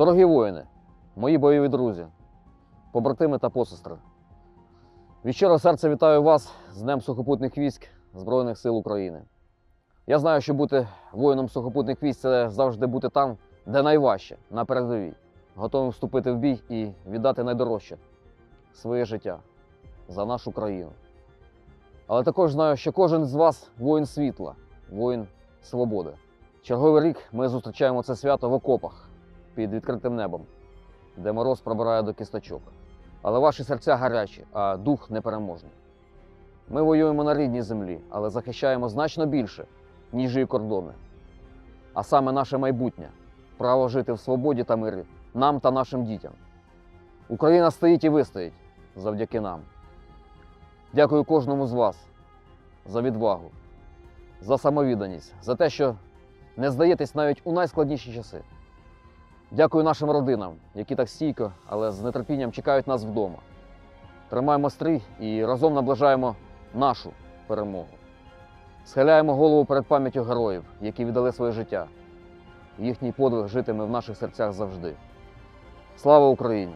Дорогі воїни, мої бойові друзі, побратими та посестри. Від щирого серця вітаю вас з Днем сухопутних військ Збройних сил України. Я знаю, що бути воїном сухопутних військ це завжди бути там, де найважче, на передовій, готовим вступити в бій і віддати найдорожче своє життя за нашу країну. Але також знаю, що кожен з вас воїн світла, воїн свободи. Черговий рік ми зустрічаємо це свято в окопах під відкритим небом, де мороз пробирає до кісточок. Але ваші серця гарячі, а дух непереможний. Ми воюємо на рідній землі, але захищаємо значно більше, ніж її кордони. А саме наше майбутнє право жити в свободі та мирі нам та нашим дітям. Україна стоїть і вистоїть завдяки нам. Дякую кожному з вас за відвагу, за самовідданість, за те, що не здаєтесь навіть у найскладніші часи. Дякую нашим родинам, які так стійко, але з нетерпінням чекають нас вдома. Тримаємо стрій і разом наближаємо нашу перемогу. Схиляємо голову перед пам'яттю героїв, які віддали своє життя. Їхній подвиг житиме в наших серцях завжди. Слава Україні!